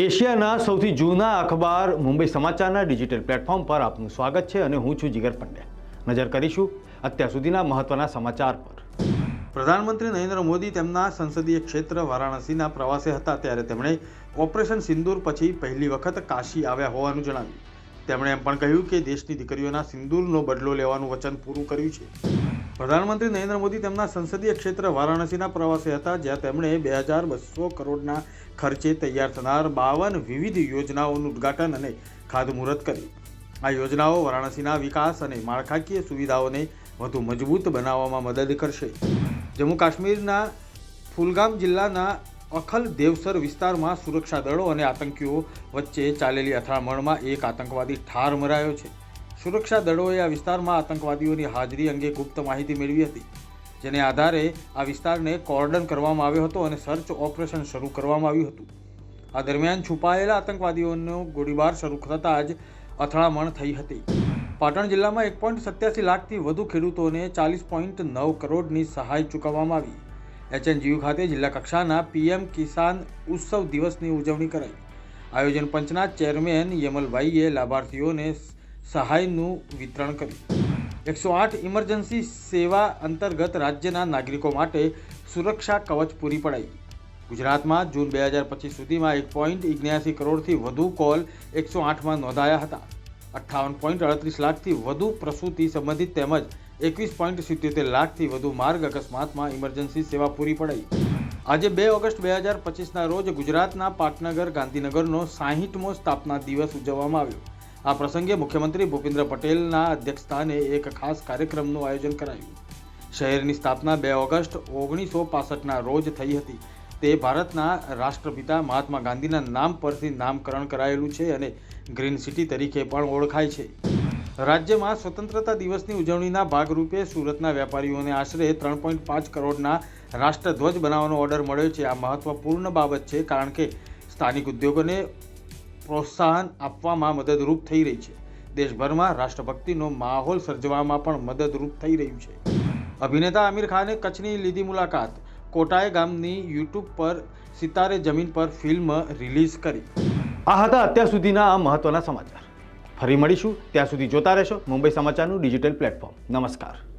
એશિયાના સૌથી જૂના અખબાર મુંબઈ સમાચારના ડિજિટલ પ્લેટફોર્મ પર આપનું સ્વાગત છે અને હું છું જીગર પંડ્યા. નજર કરીશું અત્યાર સુધીના મહત્વના સમાચાર પર. પ્રધાનમંત્રી નરેન્દ્ર મોદી તેમના સંસદીય ક્ષેત્ર વારાણસીના પ્રવાસે હતા ત્યારે તેમણે ઓપરેશન સિંદૂર પછી પહેલી વખત કાશી આવ્યા હોવાનું જણાવ્યું. તેમણે એમ પણ કહ્યું કે દેશની દીકરીઓના સિંદૂરનો બદલો લેવાનું વચન પૂરું કર્યું છે. પ્રધાનમંત્રી નરેન્દ્ર મોદી તેમના સંસદીય ક્ષેત્ર વારાણસીના પ્રવાસે હતા, જ્યાં તેમણે બે હજાર બસો કરોડના ખર્ચે તૈયાર થનાર બાવન વિવિધ યોજનાઓનું ઉદ્ઘાટન અને ખાતમુહૂર્ત કર્યું. આ યોજનાઓ વારાણસીના વિકાસ અને માળખાકીય સુવિધાઓને વધુ મજબૂત બનાવવામાં મદદ કરશે. જમ્મુ કાશ્મીરના ફુલગામ જિલ્લાના અખલ દેવસર વિસ્તારમાં સુરક્ષા દળો અને આતંકીઓ વચ્ચે ચાલેલી અથડામણમાં એક આતંકવાદી ઠાર મરાયો છે. સુરક્ષા દળોએ આ વિસ્તારમાં આતંકવાદીઓની હાજરી અંગે ગુપ્ત માહિતી મેળવી હતી, જેને આધારે આ વિસ્તારને કોર્ડન કરવામાં આવ્યો હતો અને સર્ચ ઓપરેશન શરૂ કરવામાં આવ્યું હતું. આ દરમિયાન છુપાયેલા આતંકવાદીઓનો ગોળીબાર શરૂ થતાં જ અથડામણ થઈ હતી. પાટણ જિલ્લામાં એક પોઈન્ટ સત્યાસી લાખથી વધુ ખેડૂતોને ચાલીસ પોઈન્ટ નવ કરોડની સહાય ચૂકવવામાં આવી. એચએનજીયુ ખાતે જિલ્લા કક્ષાના પીએમ કિસાન ઉત્સવ દિવસની ઉજવણી કરાઈ. આયોજન પંચના ચેરમેન યમલભાઈએ લાભાર્થીઓને સહાયનું વિતરણ કર્યું. એકસો આઠ ઇમરજન્સી સેવા અંતર્ગત રાજ્યના નાગરિકો માટે સુરક્ષા કવચ પૂરી પડાઈ. ગુજરાતમાં જૂન બે હજાર પચીસ સુધીમાં એક પોઈન્ટ ઇગ્યાસી કરોડથી વધુ કોલ એકસો આઠમાં નોંધાયા હતા. અઠ્ઠાવન પોઈન્ટ અડત્રીસ લાખથી વધુ પ્રસૂતિ સંબંધિત તેમજ એકવીસ પોઈન્ટ સિત્યોતેર લાખથી વધુ માર્ગ અકસ્માતમાં ઇમરજન્સી સેવા પૂરી પડાઈ. આજે બે ઓગસ્ટ બે હજાર પચીસના રોજ ગુજરાતના પાટનગર ગાંધીનગરનો સાહીઠમો સ્થાપના દિવસ ઉજવવામાં આવ્યો. આ પ્રસંગે મુખ્યમંત્રી ભૂપેન્દ્ર પટેલના અધ્યક્ષસ્થાને એક ખાસ કાર્યક્રમનું આયોજન કરાયું. શહેરની સ્થાપના બે ઓગસ્ટ ઓગણીસો પાસઠના રોજ થઈ હતી. તે ભારતના રાષ્ટ્રપિતા મહાત્મા ગાંધીના નામ પરથી નામકરણ કરાયેલું છે અને ગ્રીન સિટી તરીકે પણ ઓળખાય છે. રાજ્યમાં સ્વતંત્રતા દિવસની ઉજવણીના ભાગરૂપે સુરતના વેપારીઓને આશરે ત્રણ પોઈન્ટ પાંચ કરોડના રાષ્ટ્રધ્વજ બનાવવાનો ઓર્ડર મળ્યો છે. આ મહત્વપૂર્ણ બાબત છે કારણ કે સ્થાનિક ઉદ્યોગોને પ્રોત્સાહન આપવામાં મદદરૂપ થઈ રહી છે. દેશભરમાં રાષ્ટ્રભક્તિનો માહોલ સર્જવામાં પણ મદદરૂપ થઈ રહ્યું છે. અભિનેતા આમિર ખાને કચ્છની લીધી મુલાકાત. કોટાય ગામની યુટ્યુબ પર સિતારે જમીન પર ફિલ્મ રિલીઝ કરી. આ હતા અત્યાર સુધીના આ મહત્વના સમાચાર. ફરી મળીશું. ત્યાં સુધી જોતા રહેશો મુંબઈ સમાચારનું ડિજિટલ પ્લેટફોર્મ. નમસ્કાર.